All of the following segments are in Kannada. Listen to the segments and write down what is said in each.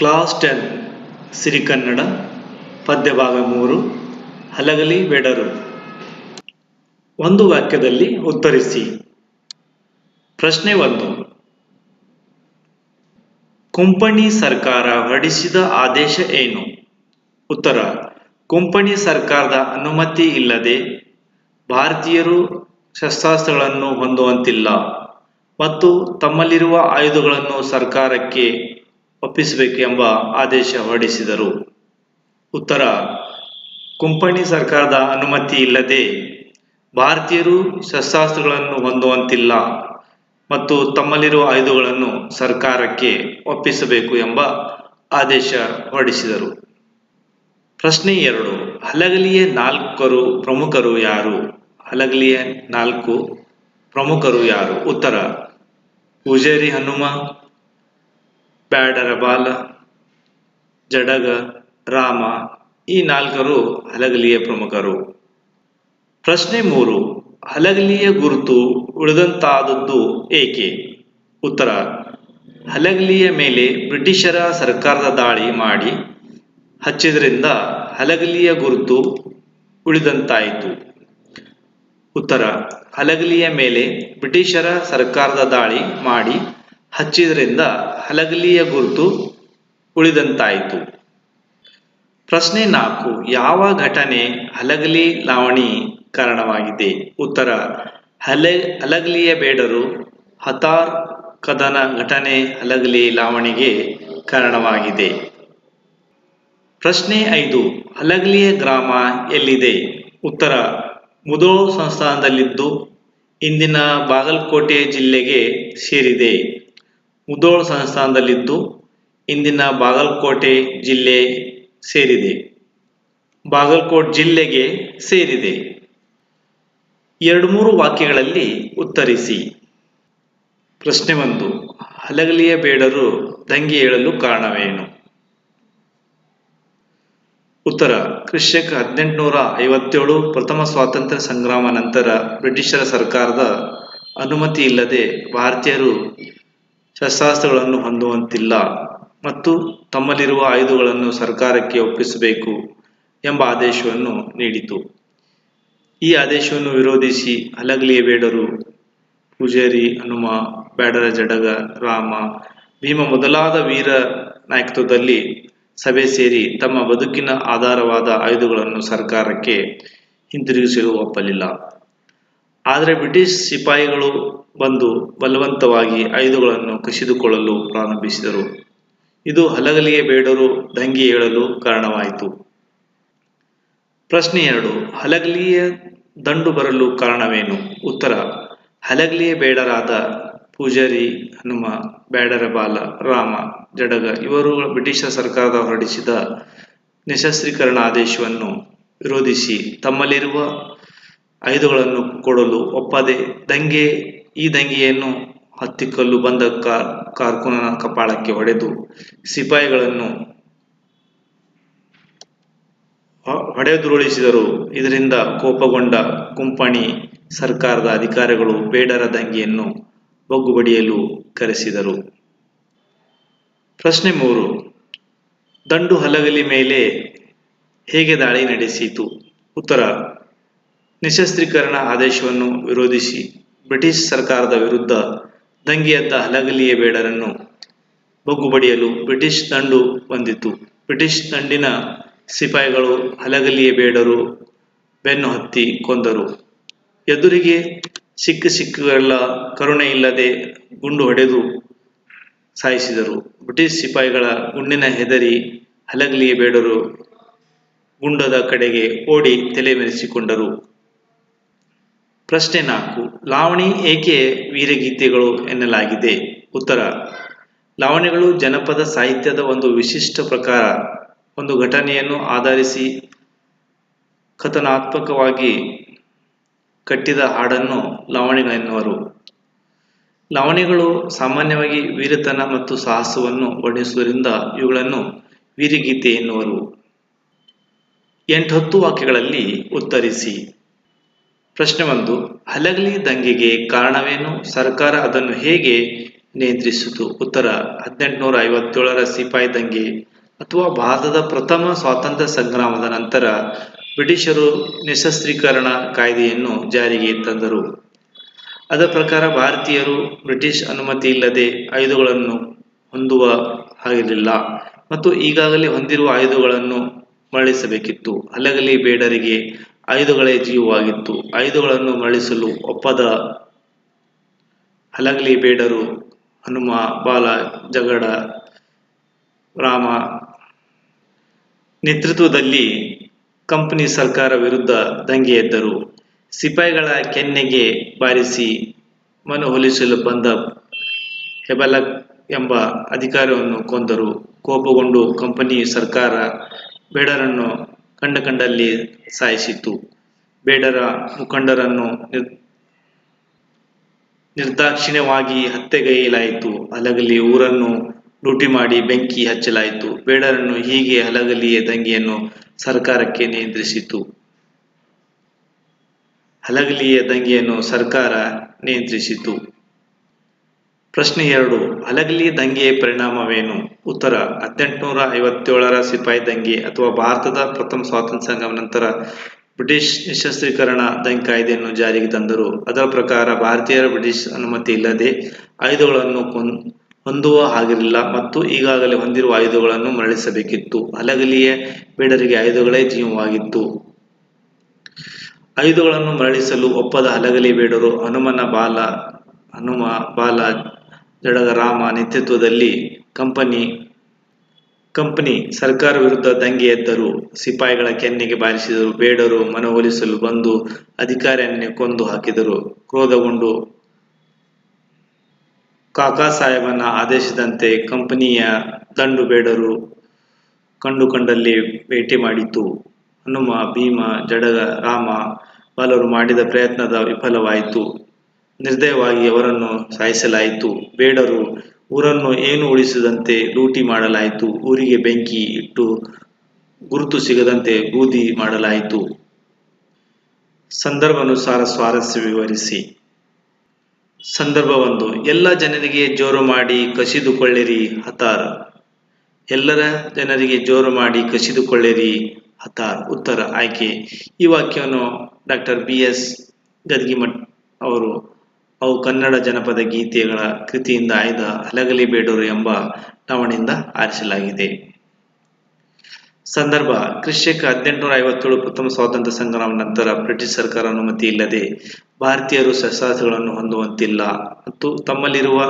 ಕ್ಲಾಸ್ ಟೆನ್, ಸಿರಿಕನ್ನಡ, ಪದ್ಯಭಾಗ ಮೂರು, ಹಲಗಲಿ ಬೆಡರು. ಒಂದು ವಾಕ್ಯದಲ್ಲಿ ಉತ್ತರಿಸಿ. ಪ್ರಶ್ನೆ ಒಂದು. ಕುಂಪಣಿ ಸರ್ಕಾರ ಹೊರಡಿಸಿದ ಆದೇಶ ಏನು? ಉತ್ತರ, ಕುಂಪಣಿ ಸರ್ಕಾರದ ಅನುಮತಿ ಇಲ್ಲದೆ ಭಾರತೀಯರು ಶಸ್ತ್ರಾಸ್ತ್ರಗಳನ್ನು ಹೊಂದುವಂತಿಲ್ಲ ಮತ್ತು ತಮ್ಮಲ್ಲಿರುವ ಆಯುಧಗಳನ್ನು ಸರ್ಕಾರಕ್ಕೆ ಒಪ್ಪಿಸಬೇಕು ಎಂಬ ಆದೇಶ ಹೊರಡಿಸಿದರು. ಉತ್ತರ, ಕುಂಪಣಿ ಸರ್ಕಾರದ ಅನುಮತಿ ಇಲ್ಲದೆ ಭಾರತೀಯರು ಶಸ್ತ್ರಾಸ್ತ್ರಗಳನ್ನು ಹೊಂದುವಂತಿಲ್ಲ ಮತ್ತು ತಮ್ಮಲ್ಲಿರುವ ಆಯುಧಗಳನ್ನು ಸರ್ಕಾರಕ್ಕೆ ಒಪ್ಪಿಸಬೇಕು ಎಂಬ ಆದೇಶ ಹೊರಡಿಸಿದರು. ಪ್ರಶ್ನೆ ಎರಡು, ಹಲಗಲಿಯ ನಾಲ್ಕರು ಪ್ರಮುಖರು ಯಾರು? ಹಲಗಲಿಯ ನಾಲ್ಕು ಪ್ರಮುಖರು ಯಾರು? ಉತ್ತರ, ಪೂಜಾರಿ ಹನುಮ ಬ್ಯಾಡರ ಬಾಲ, ಜಡಗ, ರಾಮ ಈ ನಾಲ್ಕರು ಹಲಗಲಿಯ ಪ್ರಮುಖರು. ಪ್ರಶ್ನೆ ಮೂರು, ಹಲಗಲಿಯ ಗುರುತು ಉಳಿದಂತಾದದ್ದು ಏಕೆ? ಉತ್ತರ, ಹಲಗಲಿಯ ಮೇಲೆ ಬ್ರಿಟಿಷರ ಸರ್ಕಾರದ ದಾಳಿ ಮಾಡಿ ಹಚ್ಚಿದ್ರಿಂದ ಹಲಗಲಿಯ ಗುರುತು ಉಳಿದಂತಾಯಿತು. ಉತ್ತರ, ಹಲಗಲಿಯ ಮೇಲೆ ಬ್ರಿಟಿಷರ ಸರ್ಕಾರದ ದಾಳಿ ಮಾಡಿ ಹಚ್ಚಿದ್ರಿಂದ ಹಲಗಲಿಯ ಗುರುತು ಉಳಿದಂತಾಯಿತು. ಪ್ರಶ್ನೆ ನಾಲ್ಕು, ಯಾವ ಘಟನೆ ಹಲಗಲಿ ಲಾವಣಿ ಕಾರಣವಾಗಿದೆ? ಉತ್ತರ, ಹಲೆ, ಹಲಗಲಿಯ ಬೇಡರು ಹತಾರ್ ಕದನ ಘಟನೆ ಹಲಗಲಿ ಲಾವಣಿಗೆ ಕಾರಣವಾಗಿದೆ. ಪ್ರಶ್ನೆ ಐದು, ಹಲಗಲಿಯ ಗ್ರಾಮ ಎಲ್ಲಿದೆ? ಉತ್ತರ ಮುದೋ ಸಂಸ್ಥಾನದಲ್ಲಿದ್ದು ಇಂದಿನ ಬಾಗಲಕೋಟೆ ಜಿಲ್ಲೆಗೆ ಸೇರಿದೆ. ಮುದೋಳ್ ಸಂಸ್ಥಾನದಲ್ಲಿದ್ದು ಇಂದಿನ ಬಾಗಲಕೋಟೆ ಜಿಲ್ಲೆ ಸೇರಿದೆ. ಬಾಗಲಕೋಟ್ ಜಿಲ್ಲೆಗೆ ಸೇರಿದೆ. ಎರಡು ಮೂರು ವಾಕ್ಯಗಳಲ್ಲಿ ಉತ್ತರಿಸಿ. ಪ್ರಶ್ನೆ ಒಂದು, ಹಲಗಲಿಯ ಬೇಡರು ದಂಗೆ ಏಳಲು ಕಾರಣವೇನು? ಉತ್ತರ ಕ್ರಿಶಕ್ ಹದಿನೆಂಟುನೂರ ಐವತ್ತೇಳು ಪ್ರಥಮ ಸ್ವಾತಂತ್ರ್ಯ ಸಂಗ್ರಾಮ ನಂತರ ಬ್ರಿಟಿಷರ ಸರ್ಕಾರದ ಅನುಮತಿ ಇಲ್ಲದೆ ಭಾರತೀಯರು ಶಸ್ತ್ರಾಸ್ತ್ರಗಳನ್ನು ಹೊಂದುವಂತಿಲ್ಲ ಮತ್ತು ತಮ್ಮಲ್ಲಿರುವ ಆಯುಧಗಳನ್ನು ಸರ್ಕಾರಕ್ಕೆ ಒಪ್ಪಿಸಬೇಕು ಎಂಬ ಆದೇಶವನ್ನು ನೀಡಿತು. ಈ ಆದೇಶವನ್ನು ವಿರೋಧಿಸಿ ಹಲಗಲಿಯ ಬೇಡರು ಪೂಜಾರಿ, ಹನುಮ, ಬ್ಯಾಡರ ಜಡಗ, ರಾಮ, ಭೀಮ ಮೊದಲಾದ ವೀರ ನಾಯಕತ್ವದಲ್ಲಿ ಸಭೆ ಸೇರಿ ತಮ್ಮ ಬದುಕಿನ ಆಧಾರವಾದ ಆಯುಧಗಳನ್ನು ಸರ್ಕಾರಕ್ಕೆ ಹಿಂತಿರುಗಿಸಲು ಒಪ್ಪಲಿಲ್ಲ. ಆದರೆ ಬ್ರಿಟಿಷ್ ಸಿಪಾಯಿಗಳು ಬಂದು ಬಲವಂತವಾಗಿ ಆಯುಧಗಳನ್ನು ಕಸಿದುಕೊಳ್ಳಲು ಪ್ರಾರಂಭಿಸಿದರು. ಇದು ಹಲಗಲಿಯ ಬೇಡರು ದಂಗೆ ಏಳಲು ಕಾರಣವಾಯಿತು. ಪ್ರಶ್ನೆ ಎರಡು, ಹಲಗಲಿಯ ದಂಡು ಬರಲು ಕಾರಣವೇನು? ಉತ್ತರ ಹಲಗಲಿಯ ಬೇಡರಾದ ಪೂಜಾರಿ, ಹನುಮ, ಬ್ಯಾಡರ ಬಾಲ, ರಾಮ, ಜಡಗ ಇವರು ಬ್ರಿಟಿಷ ಸರ್ಕಾರದ ಹೊರಡಿಸಿದ ನಿಶಸ್ತ್ರೀಕರಣ ಆದೇಶವನ್ನು ವಿರೋಧಿಸಿ ತಮ್ಮಲ್ಲಿರುವ ಆಯುಧಗಳನ್ನು ಕೊಡಲು ಒಪ್ಪದೆ ದಂಗೆ ಈ ದಂಗೆಯನ್ನು ಹತ್ತಿಕ್ಕಲು ಬಂದ ಕಾರ್ ಕಾರ್ಕುನನ ಕಪಾಳಕ್ಕೆ ಹೊಡೆದು ಸಿಪಾಯಿಗಳನ್ನು ಹೊಡೆದುರುಳಿಸಿದರು. ಇದರಿಂದ ಕೋಪಗೊಂಡ ಕುಂಪಣಿ ಸರ್ಕಾರದ ಅಧಿಕಾರಿಗಳು ಬೇಡರ ದಂಗೆಯನ್ನು ಬಗ್ಗುಬಡಿಯಲು ಕರೆಸಿದರು. ಪ್ರಶ್ನೆ ಮೂರು. ದಂಡು ಹಲಗಲಿ ಮೇಲೆ ಹೇಗೆ ದಾಳಿ ನಡೆಸಿತು? ಉತ್ತರ. ನಿಶಸ್ತ್ರೀಕರಣ ಆದೇಶವನ್ನು ವಿರೋಧಿಸಿ ಬ್ರಿಟಿಷ್ ಸರ್ಕಾರದ ವಿರುದ್ಧ ದಂಗೆಯದ್ದ ಹಲಗಲಿಯ ಬೇಡರನ್ನು ಬಗ್ಗುಬಡಿಯಲು ಬ್ರಿಟಿಷ್ ದಂಡು ಬಂದಿತು ಬ್ರಿಟಿಷ್ ದಂಡಿನ ಸಿಪಾಯಿಗಳು ಹಲಗಲಿಯ ಬೇಡರು ಬೆನ್ನು ಹತ್ತಿ ಕೊಂದರು. ಎದುರಿಗೆ ಸಿಕ್ಕ ಸಿಕ್ಕುಗಳ ಕರುಣೆ ಇಲ್ಲದೆ ಗುಂಡು ಹೊಡೆದು ಸಾಯಿಸಿದರು. ಬ್ರಿಟಿಷ್ ಸಿಪಾಯಿಗಳ ಗುಂಡಿನ ಹೆದರಿ ಹಲಗಲಿಯ ಬೇಡರು ಗುಂಡದ ಕಡೆಗೆ ಓಡಿ ತಲೆ ಮೆರೆಸಿಕೊಂಡರು ಪ್ರಶ್ನೆ ನಾಲ್ಕು, ಲಾವಣಿ ಏಕೆ ವೀರಗೀತೆಗಳು ಎನ್ನಲಾಗಿದೆ? ಉತ್ತರ, ಲಾವಣಿಗಳು ಜನಪದ ಸಾಹಿತ್ಯದ ಒಂದು ವಿಶಿಷ್ಟ ಪ್ರಕಾರ ಒಂದು ಘಟನೆಯನ್ನು ಆಧರಿಸಿ ಕಥನಾತ್ಮಕವಾಗಿ ಕಟ್ಟಿದ ಹಾಡನ್ನು ಲಾವಣಿಗಳೆನ್ನುವರು ಲಾವಣಿಗಳು ಸಾಮಾನ್ಯವಾಗಿ ವೀರತನ ಮತ್ತು ಸಾಹಸವನ್ನು ವರ್ಣಿಸುವುದರಿಂದ ಇವುಗಳನ್ನು ವೀರಗೀತೆ ಎನ್ನುವರು. ಎಂಟು ಹತ್ತು ವಾಕ್ಯಗಳಲ್ಲಿ ಉತ್ತರಿಸಿ. ಪ್ರಶ್ನೆ ಒಂದು, ಹಲಗಲಿ ದಂಗೆಗೆ ಕಾರಣವೇನು? ಸರ್ಕಾರ ಅದನ್ನು ಹೇಗೆ ನಿಯಂತ್ರಿಸಿತು? ಉತ್ತರ ಹದಿನೆಂಟುನೂರ ಐವತ್ತೇಳರ ಸಿಪಾಯಿ ದಂಗೆ ಅಥವಾ ಭಾರತದ ಪ್ರಥಮ ಸ್ವಾತಂತ್ರ್ಯ ಸಂಗ್ರಾಮದ ನಂತರ ಬ್ರಿಟಿಷರು ನಿಶಸ್ತ್ರೀಕರಣ ಕಾಯ್ದೆಯನ್ನು ಜಾರಿಗೆ ತಂದರು. ಅದರ ಪ್ರಕಾರ ಭಾರತೀಯರು ಬ್ರಿಟಿಷ್ ಅನುಮತಿ ಇಲ್ಲದೆ ಆಯುಧಗಳನ್ನು ಹೊಂದುವ ಹಾಗಿರಲಿಲ್ಲ ಮತ್ತು ಈಗಾಗಲೇ ಹೊಂದಿರುವ ಆಯುಧಗಳನ್ನು ಮರಳಿಸಬೇಕಿತ್ತು. ಹಲಗಲಿ ಬೇಡರಿಗೆ ಆಯುಧಗಳೇ ಜೀವವಾಗಿತ್ತು. ಆಯುಧಗಳನ್ನು ಮರಳಿಸಲು ಒಪ್ಪದ ಹಲಗಲಿ ಬೇಡರು ಹನುಮ, ಬಾಲ, ಜಗಡ, ರಾಮ. ನೇತೃತ್ವದಲ್ಲಿ ಕಂಪನಿ ಸರ್ಕಾರ ವಿರುದ್ಧ ದಂಗೆ ಎದ್ದರು. ಸಿಪಾಯಿಗಳ ಕೆನ್ನೆಗೆ ಬಾರಿಸಿ ಮನವೊಲಿಸಲು ಬಂದ ಹೆಬಲಕ್ ಎಂಬ ಅಧಿಕಾರಿಯನ್ನು ಕೊಂದರು. ಕೋಪಗೊಂಡು ಕಂಪನಿ ಸರ್ಕಾರ ಬೇಡರನ್ನು ಕಂಡ ಕಂಡಲ್ಲಿ ಸಾಯಿಸಿತು ಬೇಡರ ಮುಖಂಡರನ್ನು ನಿರ್- ನಿರ್ದಾಕ್ಷಿಣ್ಯವಾಗಿ ಹತ್ಯೆಗೈಯಲಾಯಿತು. ಹಲಗಲಿ ಊರನ್ನು ಲೂಟಿ ಮಾಡಿ ಬೆಂಕಿ ಹಚ್ಚಲಾಯಿತು. ಬೇಡರನ್ನು ಹೀಗೆ ಹಲಗಲಿಯ ದಂಗೆಯನ್ನು ಸರ್ಕಾರಕ್ಕೆ ನಿಯಂತ್ರಿಸಿತು ಹಲಗಲಿಯ ದಂಗೆಯನ್ನು ಸರ್ಕಾರ ನಿಯಂತ್ರಿಸಿತು ಪ್ರಶ್ನೆ ಎರಡು ಅಲಗಲಿ ದಂಗೆಯ ಪರಿಣಾಮವೇನು? ಉತ್ತರ ಹದಿನೆಂಟುನೂರ ಐವತ್ತೇಳರ ಸಿಪಾಯಿ ದಂಗೆ ಅಥವಾ ಭಾರತದ ಪ್ರಥಮ ಸ್ವಾತಂತ್ರ್ಯ ಸಂಗಮ ನಂತರ ಬ್ರಿಟಿಷ್ ನಿಶಸ್ತ್ರೀಕರಣ ದಂಗೆ ಕಾಯ್ದೆಯನ್ನು ಜಾರಿಗೆ ತಂದರು. ಅದರ ಪ್ರಕಾರ ಭಾರತೀಯರ ಬ್ರಿಟಿಷ್ ಅನುಮತಿ ಇಲ್ಲದೆ ಆಯುಧಗಳನ್ನು ಹೊಂದುವ ಹಾಗಿರಲಿಲ್ಲ ಮತ್ತು ಈಗಾಗಲೇ ಹೊಂದಿರುವ ಆಯುಧಗಳನ್ನು ಮರಳಿಸಬೇಕಿತ್ತು. ಹಲಗಲಿಯ ಬೇಡರಿಗೆ ಆಯುಧಗಳೇ ಜೀವವಾಗಿತ್ತು. ಆಯುಧಗಳನ್ನು ಮರಳಿಸಲು ಒಪ್ಪದ ಹಲಗಲಿ ಬೇಡರು ಹನುಮನ ಬಾಲ, ಹನುಮ ಬಾಲ ಜಡಗರಾಮ ನೇತೃತ್ವದಲ್ಲಿ ಕಂಪನಿ ಕಂಪನಿ ಸರ್ಕಾರ ವಿರುದ್ಧ ದಂಗೆ ಎದ್ದರು ಸಿಪಾಯಿಗಳ ಕೆನ್ನೆಗೆ ಬಾರಿಸಿದರು ಬೇಡರು ಮನವೊಲಿಸಲು ಬಂದು ಅಧಿಕಾರಿಯನ್ನೇ ಕೊಂದು ಹಾಕಿದರು. ಕ್ರೋಧಗೊಂಡು ಕಾಕಾ ಸಾಹೇಬನ ಆದೇಶದಂತೆ ಕಂಪನಿಯ ದಂಡು ಬೇಡರು ಕಂಡು ಕಂಡಲ್ಲಿ ಭೇಟಿ ಮಾಡಿತು ಹನುಮ, ಭೀಮ ಜಡಗ ರಾಮ ಬಲರು ಮಾಡಿದ ಪ್ರಯತ್ನದ ವಿಫಲವಾಯಿತು. ನಿರ್ದಯವಾಗಿ ಅವರನ್ನು ಸಾಯಿಸಲಾಯಿತು. ಬೇಡರು, ಊರನ್ನು ಏನು ಉಳಿಸದಂತೆ ಲೂಟಿ ಮಾಡಲಾಯಿತು. ಊರಿಗೆ ಬೆಂಕಿ ಇಟ್ಟು ಗುರುತು ಸಿಗದಂತೆ ಬೂದಿ ಮಾಡಲಾಯಿತು. ಸಂದರ್ಭಾನುಸಾರ ಸ್ವಾರಸ್ಯ ವಿವರಿಸಿ. ಸಂದರ್ಭವೊಂದು, ಎಲ್ಲ ಜನರಿಗೆ ಜೋರು ಮಾಡಿ ಕಸಿದುಕೊಳ್ಳಿರಿ ಹತಾರ್. ಎಲ್ಲರ ಜನರಿಗೆ ಜೋರು ಮಾಡಿ ಕಸಿದುಕೊಳ್ಳಿರಿ ಹತಾರ್. ಉತ್ತರ, ಆಯ್ಕೆ. ಈ ವಾಕ್ಯವನ್ನು ಡಾಕ್ಟರ್ ಬಿ ಎಸ್ ಗದ್ಗಿಮಠ್ ಅವರು ಅವು ಕನ್ನಡ ಜನಪದ ಗೀತೆಗಳ ಕೃತಿಯಿಂದ ಆಯ್ದ ಹಲಗಲಿ ಬೇಡರು ಎಂಬ ನವಣಿಂದ ಆರಿಸಲಾಗಿದೆ. ಸಂದರ್ಭ, ಕೃಷಿಕ ಹದಿನೆಂಟುನೂರ ಐವತ್ತೇಳು ಪ್ರಥಮ ಸ್ವಾತಂತ್ರ್ಯ ಸಂಗ್ರಾಮ ನಂತರ ಬ್ರಿಟಿಷ್ ಸರ್ಕಾರ ಅನುಮತಿ ಇಲ್ಲದೆ ಭಾರತೀಯರು ಶಸ್ತ್ರಾಸ್ತ್ರಗಳನ್ನು ಹೊಂದುವಂತಿಲ್ಲ ಮತ್ತು ತಮ್ಮಲ್ಲಿರುವ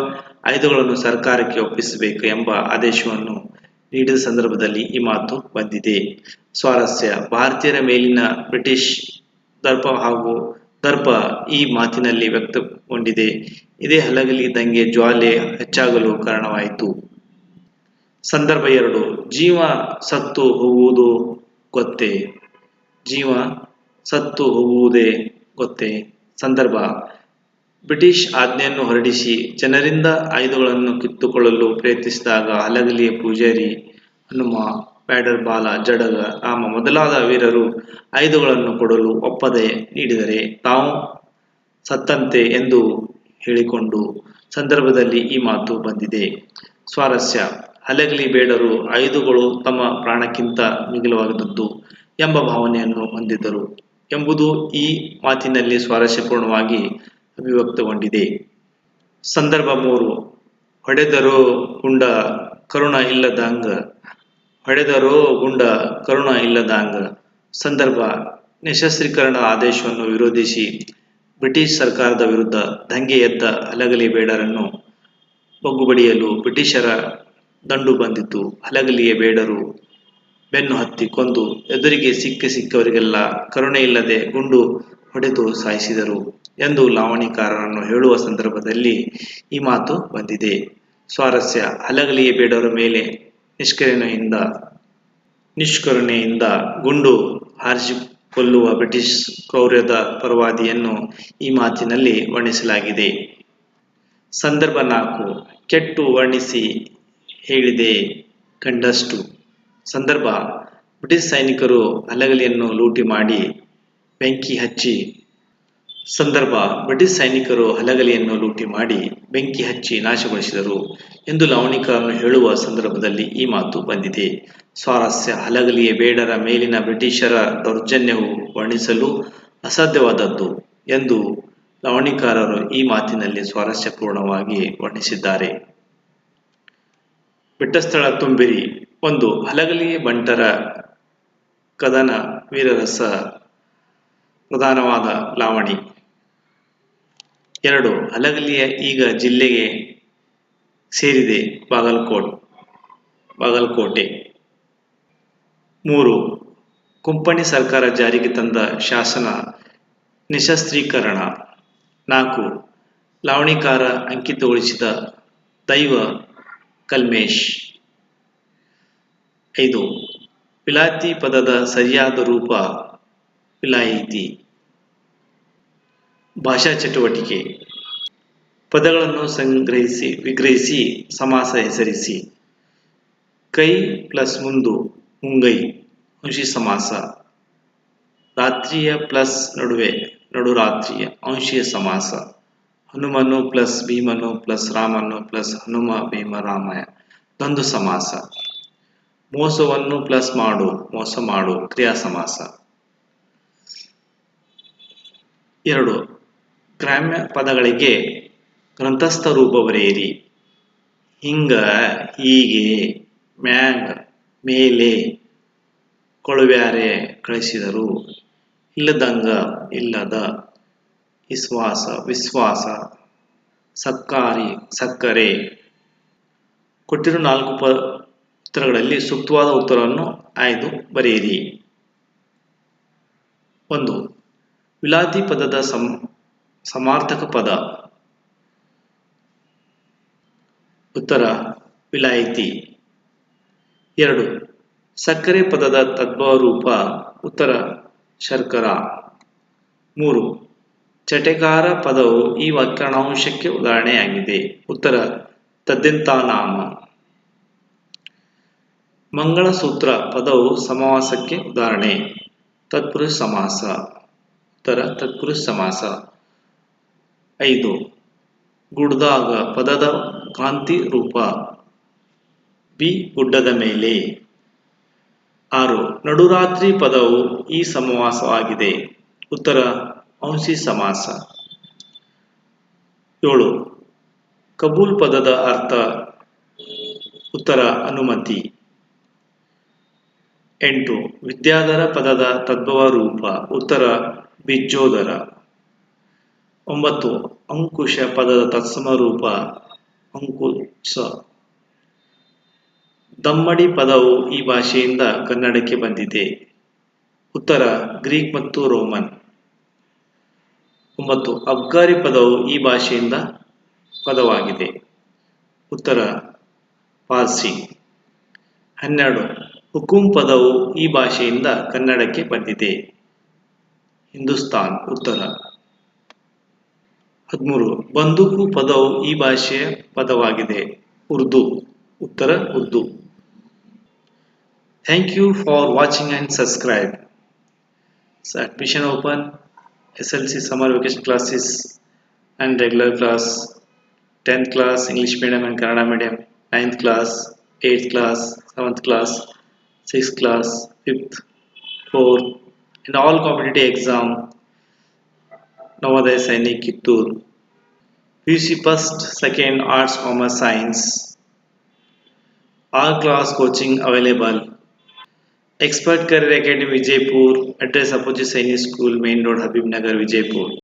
ಆಯುಧಗಳನ್ನು ಸರ್ಕಾರಕ್ಕೆ ಒಪ್ಪಿಸಬೇಕು ಎಂಬ ಆದೇಶವನ್ನು ನೀಡಿದ ಸಂದರ್ಭದಲ್ಲಿ ಈ ಮಾತು ಬಂದಿದೆ. ಸ್ವಾರಸ್ಯ, ಭಾರತೀಯರ ಮೇಲಿನ ಬ್ರಿಟಿಷ್ ದರ್ಪ ಹಾಗೂ ದರ್ಪ ಈ ಮಾತಿನಲ್ಲಿ ವ್ಯಕ್ತಗೊಂಡಿದೆ. ಇದೇ ಹಲಗಲಿ ದಂಗೆ ಜ್ವಾಲೆ ಹೆಚ್ಚಾಗಲು ಕಾರಣವಾಯಿತು. ಸಂದರ್ಭ ಎರಡು. ಜೀವ ಸತ್ತು ಹೋಗುವುದು ಗೊತ್ತೇ? ಜೀವ ಸತ್ತು ಹೋಗುವುದೇ ಗೊತ್ತೇ? ಸಂದರ್ಭ. ಬ್ರಿಟಿಷ್ ಆಜ್ಞೆಯನ್ನು ಹೊರಡಿಸಿ ಜನರಿಂದ ಆಯುಧಗಳನ್ನು ಕಿತ್ತುಕೊಳ್ಳಲು ಪ್ರಯತ್ನಿಸಿದಾಗ ಹಲಗಲಿಯ ಪೂಜಾರಿ ಹನುಮ ಬ್ಯಾಡರ್ ಬಾಲ ಜಡಗ ರಾಮ ಮೊದಲಾದ ವೀರರು ಆಯುಧಗಳನ್ನು ಕೊಡಲು ಒಪ್ಪದೆ ನೀಡಿದರೆ ತಾವು ಸತ್ತಂತೆ ಎಂದು ಹೇಳಿಕೊಂಡು ಸಂದರ್ಭದಲ್ಲಿ ಈ ಮಾತು ಬಂದಿದೆ. ಸ್ವಾರಸ್ಯ, ಹಲಗಲಿ ಬೇಡರು ಆಯುಧಗಳು ತಮ್ಮ ಪ್ರಾಣಕ್ಕಿಂತ ಮಿಗಿಲವಾಗದದ್ದು ಎಂಬ ಭಾವನೆಯನ್ನು ಹೊಂದಿದ್ದರು ಎಂಬುದು ಈ ಮಾತಿನಲ್ಲಿ ಸ್ವಾರಸ್ಯಪೂರ್ಣವಾಗಿ ಅಭಿವ್ಯಕ್ತಗೊಂಡಿದೆ. ಸಂದರ್ಭ ಮೂರು, ಹೊಡೆದರೂ ಹುಂಡ ಕರುಣ ಇಲ್ಲದಂಗ ಹೊಡೆದರೋ ಗುಂಡ, ಕರುಣ ಇಲ್ಲದಾಂಗ. ಸಂದರ್ಭ, ನಿಶಸ್ತ್ರೀಕರಣ ಆದೇಶವನ್ನು ವಿರೋಧಿಸಿ ಬ್ರಿಟಿಷ್ ಸರ್ಕಾರದ ವಿರುದ್ಧ ದಂಗೆ ಎದ್ದ ಹಲಗಲಿ ಬೇಡರನ್ನು ಬಗ್ಗುಬಡಿಯಲು ಬ್ರಿಟಿಷರ ದಂಡು ಬಂದಿತು ಹಲಗಲಿಯ ಬೇಡರು ಬೆನ್ನು ಹತ್ತಿ ಕೊಂದು ಎದುರಿಗೆ ಸಿಕ್ಕ ಸಿಕ್ಕವರಿಗೆಲ್ಲ ಕರುಣೆ ಇಲ್ಲದೆ ಗುಂಡು ಹೊಡೆದು ಸಾಯಿಸಿದರು ಎಂದು ಲಾವಣಿಕಾರರನ್ನು ಹೇಳುವ ಸಂದರ್ಭದಲ್ಲಿ ಈ ಮಾತು ಬಂದಿದೆ. ಸ್ವಾರಸ್ಯ, ಹಲಗಲಿಯ ಬೇಡರ ಮೇಲೆ ನಿಷ್ಕರುಣೆಯಿಂದ ನಿಷ್ಕರುಣೆಯಿಂದ ಗುಂಡು ಹಾರಿಸಿಕೊಳ್ಳುವ ಬ್ರಿಟಿಷ್ ಕೌರ್ಯದ ಪರವಾದಿಯನ್ನು ಈ ಮಾತಿನಲ್ಲಿ ವರ್ಣಿಸಲಾಗಿದೆ. ಸಂದರ್ಭ ನಾಲ್ಕು, ಕೆಟ್ಟು ವರ್ಣಿಸಿ ಹೇಳಿದೆ ಕಂಡಷ್ಟು. ಸಂದರ್ಭ, ಬ್ರಿಟಿಷ್ ಸೈನಿಕರು ಹಲಗಲಿಯನ್ನು ಲೂಟಿ ಮಾಡಿ ಬೆಂಕಿ ಹಚ್ಚಿ ಸಂದರ್ಭ ಬ್ರಿಟಿಷ್ ಸೈನಿಕರು ಹಲಗಲಿಯನ್ನು ಲೂಟಿ ಮಾಡಿ ಬೆಂಕಿ ಹಚ್ಚಿ ನಾಶಗೊಳಿಸಿದರು ಎಂದು ಲವಣಿಕರನ್ನು ಹೇಳುವ ಸಂದರ್ಭದಲ್ಲಿ ಈ ಮಾತು ಬಂದಿದೆ. ಸ್ವಾರಸ್ಯ ಹಲಗಲಿಯ ಬೇಡರ ಮೇಲಿನ ಬ್ರಿಟಿಷರ ದೌರ್ಜನ್ಯವು ವರ್ಣಿಸಲು ಅಸಾಧ್ಯವಾದದ್ದು ಎಂದು ಲಾವಣಿಕಾರರು ಈ ಮಾತಿನಲ್ಲಿ ಸ್ವಾರಸ್ಯಪೂರ್ಣವಾಗಿ ವರ್ಣಿಸಿದ್ದಾರೆ. ಬಿಟ್ಟಸ್ಥಳ ತುಂಬಿರಿ, ಒಂದು ಹಲಗಲಿಯ ಬಂಟರ ಕದನ ವೀರರಸ ಪ್ರಧಾನವಾದ ಲಾವಣಿ. ಎರಡು ಹಲಗಲಿಯ ಈಗ ಜಿಲ್ಲೆಗೆ ಸೇರಿದೆ ಬಾಗಲಕೋಟ್, ಬಾಗಲಕೋಟೆ. ಮೂರು, ಕುಂಪಣಿ ಸರ್ಕಾರ ಜಾರಿಗೆ ತಂದ ಶಾಸನ ನಿಶಸ್ತ್ರೀಕರಣ. ನಾಲ್ಕು, ಲಾವಣಿಕಾರ ಅಂಕಿತಗೊಳಿಸಿದ ದೈವ ಕಲ್ಮೇಶ್. ಐದು, ಪಿಲಾತಿ ಪದದ ಸರಿಯಾದ ರೂಪ ವಿಲಾಯಿತಿ ಭಾಷಾ ಚಟುವಟಿಕೆ. ಪದಗಳನ್ನು ಸಂಗ್ರಹಿಸಿ, ವಿಗ್ರಹಿಸಿ, ಸಮಾಸ ಹೆಸರಿಸಿ. ಕೈ ಪ್ಲಸ್ ಮುಂದು, ಮುಂಗೈ, ಅಂಶಿ ಸಮಾಸ. ರಾತ್ರಿಯ ಪ್ಲಸ್ ನಡುವೆ ನಡುರಾತ್ರಿಯ ಅಂಶೀಯ ಸಮಾಸ. ಹನುಮನು ಪ್ಲಸ್ ಭೀಮನು ಪ್ಲಸ್ ರಾಮನು ಪ್ಲಸ್ ಹನುಮ, ಭೀಮ ರಾಮಯ ಸಮಾಸ. ಮೋಸವನ್ನು ಪ್ಲಸ್ ಮಾಡು, ಮೋಸ ಮಾಡು, ಕ್ರಿಯಾ ಸಮಾಸ. ಎರಡು. ಗ್ರಾಮ್ಯ ಪದಗಳಿಗೆ ಗ್ರಂಥಸ್ಥ ರೂಪ ಬರೆಯಿರಿ ಹಿಂಗ, ಹೀಗೆ, ಮ್ಯಾಂಗ್, ಮೇಲೆ ಕೊಳವ್ಯಾರೆ ಕಳಿಸಿದರು. ಇಲ್ಲದಂಗ ಇಲ್ಲದ ವಿಶ್ವಾಸ ವಿಶ್ವಾಸ ಸಕ್ಕಾರಿ ಸಕ್ಕರೆ. ಕೊಟ್ಟಿರುವ ನಾಲ್ಕು ಪ, ಉತ್ತರಗಳಲ್ಲಿ ಸೂಕ್ತವಾದ ಉತ್ತರವನ್ನು ಆಯ್ದು ಬರೆಯಿರಿ. ಒಂದು, ವಿಲಾತಿ ಪದದ ಸಂ ಸಮಾರ್ಥಕ ಪದ. ಉತ್ತರ, ವಿಲಾಯಿತಿ. ಎರಡು, ಸಕ್ಕರೆ ಪದದ ತದ್ಭವ ರೂಪ ಉತ್ತರ, ಶರ್ಕರ. ಮೂರು ಚಟೆಕಾರ ಪದವು ಈ ವ್ಯಾಕರಣಾಂಶಕ್ಕೆ ಉದಾಹರಣೆಯಾಗಿದೆ. ಉತ್ತರ ತದ್ದಂತಾನಾಮ ಮಂಗಳಸೂತ್ರ ಪದವು ಸಮಾಸಕ್ಕೆ ಉದಾಹರಣೆ. ತತ್ಪುರುಷ ಸಮಾಸ ಉತ್ತರ ತತ್ಪುರುಷ ಸಮಾಸ ಐದು. ಗುಡ್ದಾಗ ಪದದ ಕಾಂತಿ ರೂಪ. ಬಿ, ಗುಡ್ಡದ ಮೇಲೆ. ಆರು. ನಡುರಾತ್ರಿ ಪದವು ಈ ಸಮವಾಸವಾಗಿದೆ. ಉತ್ತರ ಅಂಶಿ ಸಮಾಸ. ಏಳು. ಕಬೂಲ್ ಪದದ ಅರ್ಥ, ಉತ್ತರ, ಅನುಮತಿ. ಎಂಟು. ವಿದ್ಯಾಧರ ಪದದ ತದ್ಭವ ರೂಪ, ಉತ್ತರ, ಬಿಜ್ಜೋದರ. ಒಂಬತ್ತು ಅಂಕುಶ ಪದದ ತತ್ಸಮ ರೂಪ ಅಂಕುಶ ದಮ್ಮಡಿ ಪದವು ಈ ಭಾಷೆಯಿಂದ ಕನ್ನಡಕ್ಕೆ ಬಂದಿದೆ. ಉತ್ತರ, ಗ್ರೀಕ್ ಮತ್ತು ರೋಮನ್. ಒಂಬತ್ತು, ಅಬ್ಗಾರಿ ಪದವು ಈ ಭಾಷೆಯಿಂದ ಪದವಾಗಿದೆ. ಉತ್ತರ, ಪಾರ್ಸಿ. ಹನ್ನೆರಡು, ಹುಕುಂ ಪದವು ಈ ಭಾಷೆಯಿಂದ ಕನ್ನಡಕ್ಕೆ ಬಂದಿದೆ. ಹಿಂದೂಸ್ತಾನ್, ಉತ್ತರ. ಹದಿಮೂರು. ಬಂದೂಕು ಪದವು ಈ ಭಾಷೆಯ ಪದವಾಗಿದೆ. ಉರ್ದು. ಉತ್ತರ Urdu. Thank you for watching and subscribe so admission open S L C summer vacation classes and regular class tenth class English medium and Kannada medium ninth class eighth class seventh class sixth class fifth fourth, and all competitive exam, Navodaya Sainik Kittur P C first second arts commerce science all class coaching available expert career academy Vijayapur address opposite Sainik school main road Habib Nagar Vijayapur